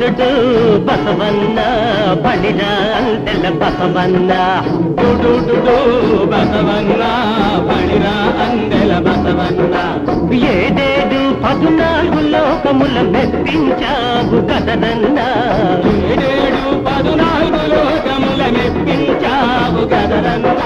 బుద్ధుడు బసవన్న బడిరా అంతెల్ల బసవన్న. బుడుడు బసవన్న బడిరా అందెల బసవన్న. ఏడేడు పదునాలుగు లోకముల మెప్పించావు కదనన్న ఏడేడు పదునాలుగు లోకముల మెప్పించావు కదనన్న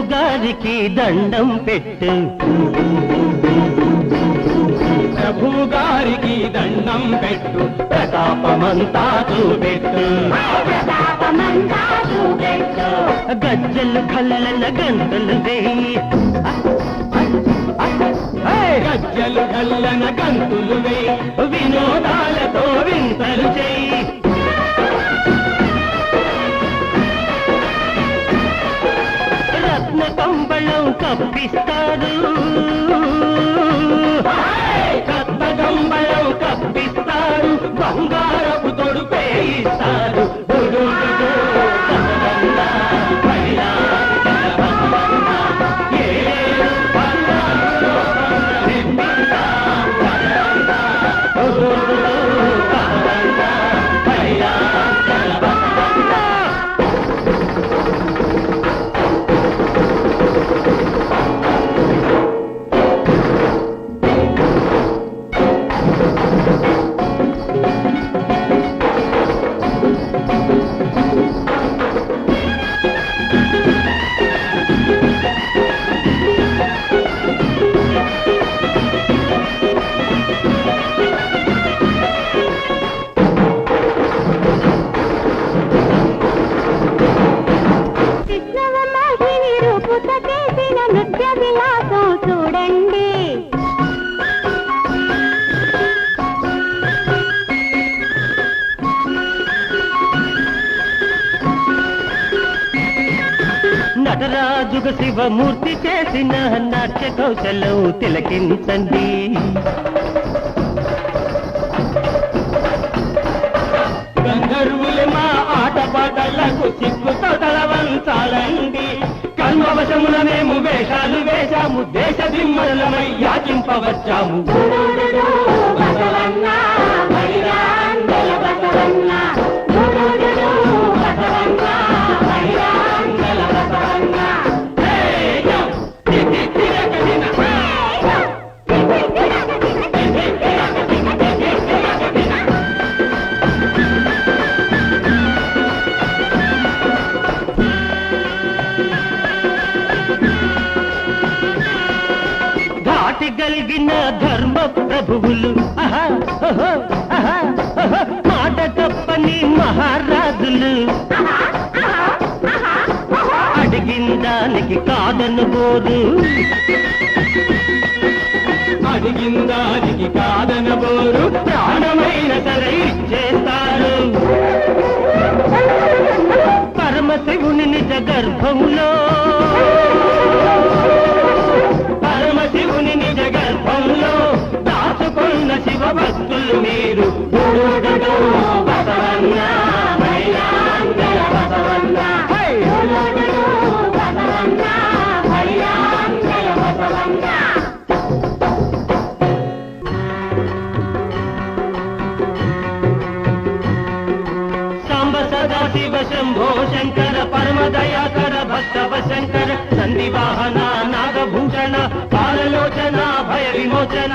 ప్రభువు గారికి దండం పెట్టు. ప్రభు గారికి దండం పెట్టు. ప్రతాపమంతా చూపెట్టు. గజ్జలు కల్లల గంతులు వేయి. గజ్జలు గల్లన గంతులు వేయి. వినోదాలతో சப்திஸ்தா రాజుగ శివమూర్తి చేసిన నాట్య కౌశలం తిలకించండి. గంధర్వులు మా ఆటపాటలకు సిగ్గుతో తలవంచాలండి. కల్మవశమున మేము వేషాలు వేశాము దేశ దిమ్మలమై యాచింపవచ్చాము. ఘాటి గలిగిన ధర్మ ప్రభువులు. మాట తప్పని మహారాజులు. అడిగిన దానికి కాదను బోదు అడిగిందానికి కాదనబోరు ప్రాణమైన సరే ఇచ్చేస్తారు పరమశివుని నిజ గర్భములో. దాచుకున్న శివ భక్తులు మీరు బసవన్న, బసవన్న. శివ శంభో శంకర పరమ దయాకర భక్తవ శంకర సంధి వాహన నాగభూషణ పాలలోచన భయ విమోచన.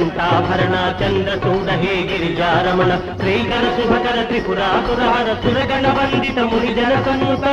కంఠాభరణ చంద్రచూడ హే గిరిజారమణ శ్రీకర శుభకర త్రిపురాసురహర సురగణ వందిత ముని జన సన్నుత